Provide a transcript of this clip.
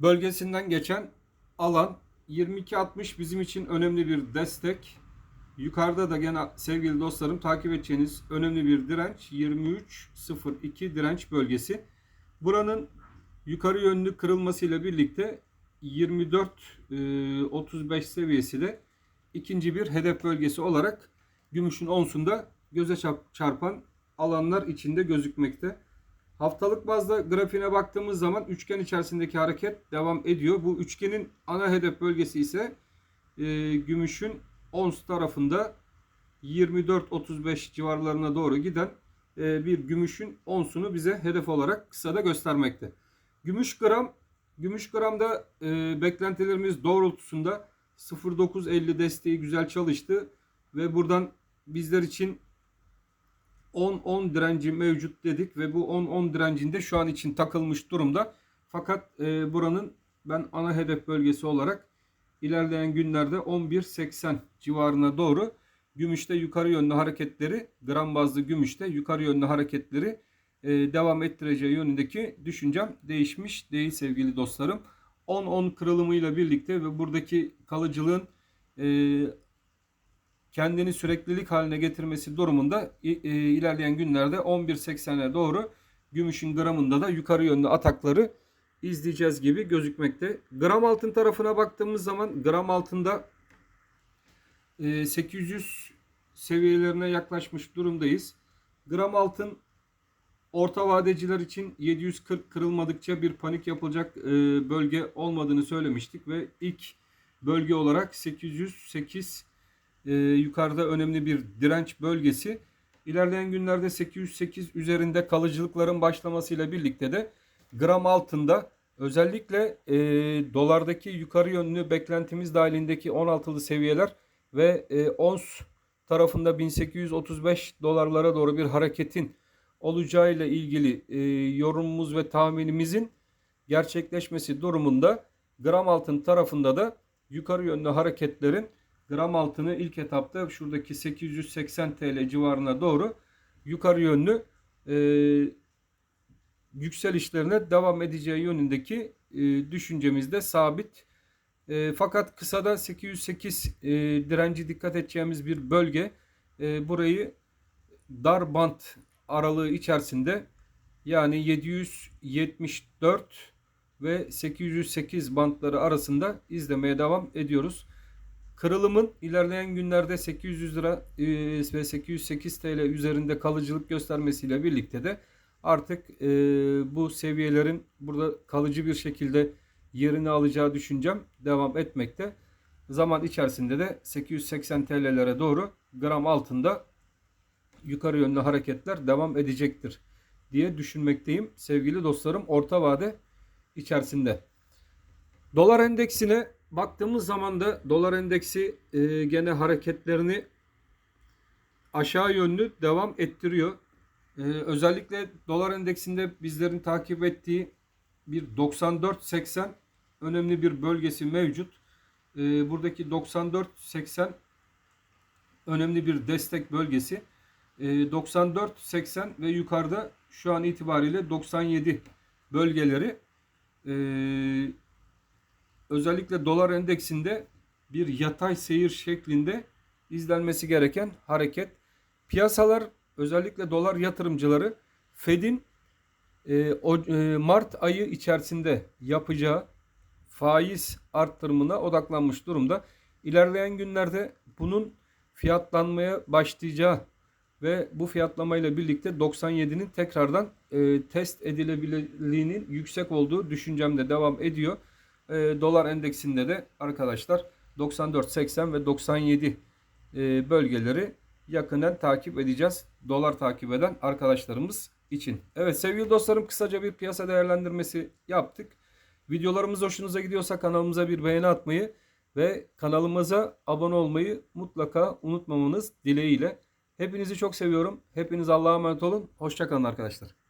bölgesinden geçen alan 22.60 bizim için önemli bir destek. Yukarıda da gene sevgili dostlarım takip edeceğiniz önemli bir direnç 23.02 direnç bölgesi. Buranın yukarı yönlü kırılmasıyla birlikte 24.35 seviyesi de ikinci bir hedef bölgesi olarak gümüşün onsunda göze çarp- çarpan alanlar içinde gözükmekte. Haftalık bazda grafiğine baktığımız zaman üçgen içerisindeki hareket devam ediyor. Bu üçgenin ana hedef bölgesi ise e, gümüşün ons tarafında 24-35 civarlarına doğru giden e, bir gümüşün onsunu bize hedef olarak kısada göstermekte. Gümüş gram, gümüş gramda e, beklentilerimiz doğrultusunda 0.950 desteği güzel çalıştı ve buradan bizler için 10-10 direnci mevcut dedik ve bu 10-10 direncinde şu an için takılmış durumda. Fakat e, buranın ben ana hedef bölgesi olarak ilerleyen günlerde 11.80 civarına doğru gümüşte yukarı yönlü hareketleri gram bazlı gümüşte yukarı yönlü hareketleri e, devam ettireceği yönündeki düşüncem değişmiş değil sevgili dostlarım. 10-10 kırılımıyla birlikte ve buradaki kalıcılığın e, kendini süreklilik haline getirmesi durumunda e, ilerleyen günlerde 11.80'e doğru gümüşün gramında da yukarı yönlü atakları izleyeceğiz gibi gözükmekte. Gram altın tarafına baktığımız zaman gram altında e, 800 seviyelerine yaklaşmış durumdayız. Gram altın orta vadeciler için 740 kırılmadıkça bir panik yapılacak e, bölge olmadığını söylemiştik ve ilk bölge olarak 808 e, yukarıda önemli bir direnç bölgesi. İlerleyen günlerde 808 üzerinde kalıcılıkların başlamasıyla birlikte de gram altında özellikle e, dolardaki yukarı yönlü beklentimiz dahilindeki 16'lı seviyeler ve e, ons tarafında 1835 dolarlara doğru bir hareketin olacağıyla ilgili e, yorumumuz ve tahminimizin gerçekleşmesi durumunda gram altın tarafında da yukarı yönlü hareketlerin gram altını ilk etapta şuradaki 880 TL civarına doğru yukarı yönlü e, yükselişlerine devam edeceği yönündeki e, düşüncemiz de sabit. E, fakat kısada 808 e, direnci dikkat edeceğimiz bir bölge. E, burayı dar bant aralığı içerisinde yani 774 ve 808 bantları arasında izlemeye devam ediyoruz. Kırılımın ilerleyen günlerde 800 lira e, ve 808 TL üzerinde kalıcılık göstermesiyle birlikte de artık e, bu seviyelerin burada kalıcı bir şekilde yerini alacağı düşüncem devam etmekte. Zaman içerisinde de 880 TL'lere doğru gram altında yukarı yönlü hareketler devam edecektir diye düşünmekteyim sevgili dostlarım orta vade içerisinde. Dolar endeksine baktığımız zaman da dolar endeksi e, gene hareketlerini aşağı yönlü devam ettiriyor. E, özellikle dolar endeksinde bizlerin takip ettiği bir 94.80 önemli bir bölgesi mevcut. E, buradaki 94.80 önemli bir destek bölgesi. E, 94.80 ve yukarıda şu an itibariyle 97 bölgeleri e, özellikle dolar endeksinde bir yatay seyir şeklinde izlenmesi gereken hareket. Piyasalar özellikle dolar yatırımcıları Fed'in e, e, Mart ayı içerisinde yapacağı faiz arttırımına odaklanmış durumda. İlerleyen günlerde bunun fiyatlanmaya başlayacağı ve bu fiyatlamayla birlikte 97'nin tekrardan e, test edilebilirliğinin yüksek olduğu düşüncemde devam ediyor. E, dolar endeksinde de arkadaşlar 94.80 ve 97 e, bölgeleri yakından takip edeceğiz. Dolar takip eden arkadaşlarımız için. Evet sevgili dostlarım kısaca bir piyasa değerlendirmesi yaptık. Videolarımız hoşunuza gidiyorsa kanalımıza bir beğeni atmayı ve kanalımıza abone olmayı mutlaka unutmamanız dileğiyle. Hepinizi çok seviyorum. Hepiniz Allah'a emanet olun. Hoşçakalın arkadaşlar.